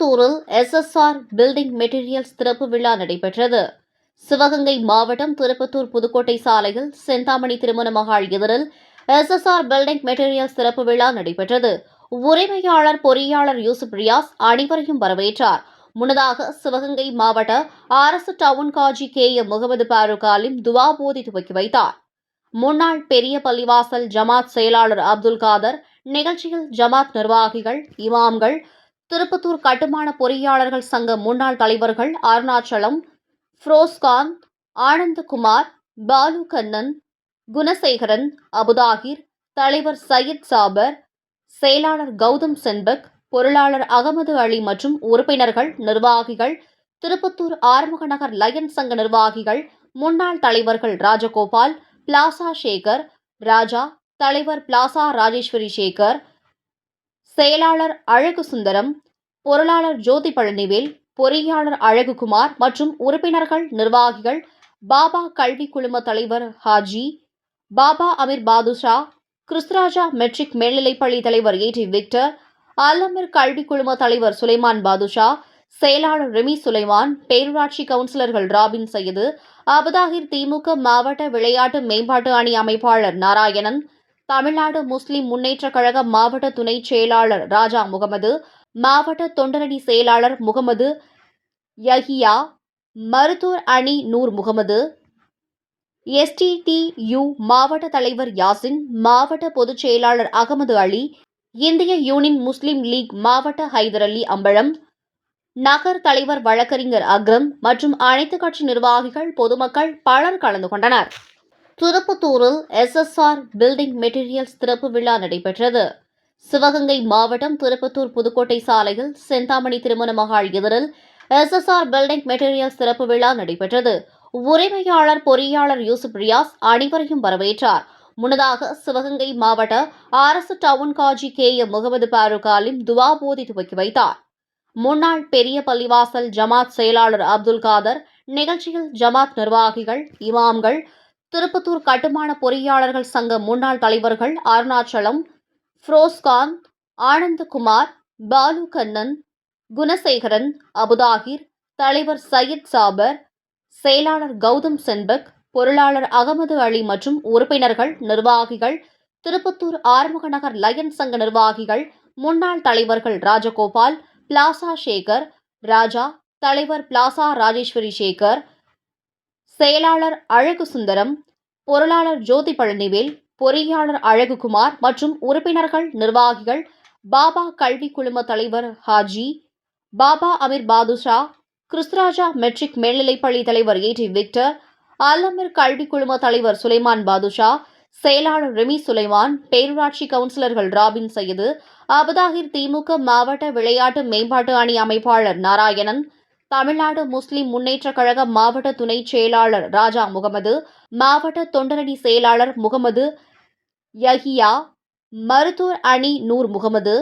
திருப்பத்தூரில் SSR building materials திறப்பு விழா நடைபெற்றது. சிவகங்கை மாவட்டம் திருப்பத்தூர் புதுக்கோட்டை சாலையில் செந்தாமணி திருமண மகால் எதிரில் எஸ்எஸ்ஆர் பில்டிங் மெட்டீரியல்ஸ் திறப்பு விழா நடைபெற்றது. உரிமையாளர் பொறியாளர் யூசுப் ரியாஸ் அனைவரையும் வரவேற்றார். முன்னதாக சிவகங்கை மாவட்ட அரசு town Kazi K M Mohammed Farooq Alim துவா போதி துவக்கி வைத்தார். முன்னாள் பெரிய பள்ளிவாசல் ஜமாத் செயலாளர் அப்துல் காதர் நிகழ்ச்சியில் ஜமாத் நிர்வாகிகள் இமாம்கள் திருப்பத்தூர் கட்டுமான பொறியாளர்கள் சங்க முன்னாள் தலைவர்கள் அருணாச்சலம் ஃப்ரோஸ்காந்த் ஆனந்தகுமார் பாலு கண்ணன் குணசேகரன் அபுதாகிர் தலைவர் சையத் சாபர் செயலாளர் கௌதம் சென்பக் பொருளாளர் அகமது அலி மற்றும் உறுப்பினர்கள் நிர்வாகிகள் திருப்பத்தூர் ஆறுமுகநகர் லயன் சங்க நிர்வாகிகள் முன்னாள் தலைவர்கள் ராஜகோபால் பிளாசா சேகர் ராஜா தலைவர் பிளாசா ராஜேஸ்வரி சேகர் செயலாளர் அழகு சுந்தரம் பொருளாளர் ஜோதி பழனிவேல் பொறியாளர் அழகுகுமார் மற்றும் உறுப்பினர்கள் நிர்வாகிகள் பாபா கல்வி குழும தலைவர் ஹாஜி பாபா அமீர் பாதுஷா கிறிஸ்தராஜா மெட்ரிக் மேல்நிலைப்பள்ளி தலைவர் ஏ டி விக்டர் அல்லமீர் கல்வி குழும தலைவர் சுலைமான் பாதுஷா செயலாளர் ரெமி சுலைமான் பேரூராட்சி கவுன்சிலர்கள் ராபின் சையது அபுதாகிர் திமுக மாவட்ட விளையாட்டு மேம்பாட்டு அணி அமைப்பாளர் நாராயணன் தமிழ்நாடு முஸ்லிம் முன்னேற்றக் கழக மாவட்ட துணை செயலாளர் ராஜா முகமது மாவட்ட தொண்டரணி செயலாளர் முகமது யஹியா மருத்துவர் அணி நூர் முகமது எஸ்டிடியு மாவட்ட தலைவர் யாசின் மாவட்ட பொதுச் செயலாளர் அகமது அலி இந்திய யூனியன் முஸ்லிம் லீக் மாவட்ட ஹைதர் அலி அம்பழம் நகர் தலைவர் வழக்கறிஞர் அக்ரம் மற்றும் அனைத்து கட்சி நிர்வாகிகள் பொதுமக்கள் பலர் கலந்து கொண்டனர். திருப்பத்தூரில் எஸ்எஸ்ஆர் பில்டிங் மெட்டீரியல்ஸ் திறப்பு விழா நடைபெற்றது. சிவகங்கை மாவட்டம் திருப்பத்தூர் புதுக்கோட்டை சாலையில் செந்தாமணி திருமண மகால் எதிரில் எஸ்எஸ்ஆர் பில்டிங் மெட்டீரியல்ஸ் சிறப்பு விழா நடைபெற்றது. உரிமையாளர் பொறியாளர் யூசுப் ரியாஸ் அனைவரையும் வரவேற்றார். முன்னதாக சிவகங்கை மாவட்ட அரசு town Kazi K M Mohammed Farooq Alim துவா போதி துவக்கி வைத்தார். முன்னாள் பெரிய பள்ளிவாசல் ஜமாத் செயலாளர் அப்துல் காதர் நிகழ்ச்சியில் ஜமாத் நிர்வாகிகள் இமாம்கள் திருப்பத்தூர் கட்டுமான பொறியாளர்கள் சங்க முன்னாள் தலைவர்கள் அருணாச்சலம் ஃப்ரோஸ்காந்த் ஆனந்தகுமார் பாலு கண்ணன் குணசேகரன் அபுதாகிர் தலைவர் சையத் சாபர் செயலாளர் கௌதம் சென்பக் பொருளாளர் அகமது அலி மற்றும் உறுப்பினர்கள் நிர்வாகிகள் திருப்பத்தூர் ஆறுமுக நகர் லயன் சங்க நிர்வாகிகள் முன்னாள் தலைவர்கள் ராஜகோபால் பிளாசா சேகர் ராஜா தலைவர் பிளாசா ராஜேஸ்வரி சேகர் செயலாளர் அழகு சுந்தரம் பொருளாளர் ஜோதி பழனிவேல் பொறியாளர் அழகுகுமார் மற்றும் உறுப்பினர்கள் நிர்வாகிகள் பாபா கல்வி குழும தலைவர் ஹாஜி பாபா அமீர் பாதுஷா கிறிஸ்தராஜா மெட்ரிக் மேல்நிலைப்பள்ளி தலைவர் ஏ டி விக்டர் அல்லமீர் கல்வி குழும தலைவர் சுலைமான் பாதுஷா செயலாளர் ரெமி சுலைமான் பேரூராட்சி கவுன்சிலர்கள் ராபின் சையது அபுதாகிர் திமுக மாவட்ட விளையாட்டு மேம்பாட்டு அணி அமைப்பாளர் நாராயணன் தமிழ்நாடு முஸ்லிம் முன்னேற்றக் கழக மாவட்ட துணை செயலாளர் ராஜா முகமது மாவட்ட தொண்டரணி செயலாளர் முகமது யஹியா மருத்துவர் அணி நூர் முகமது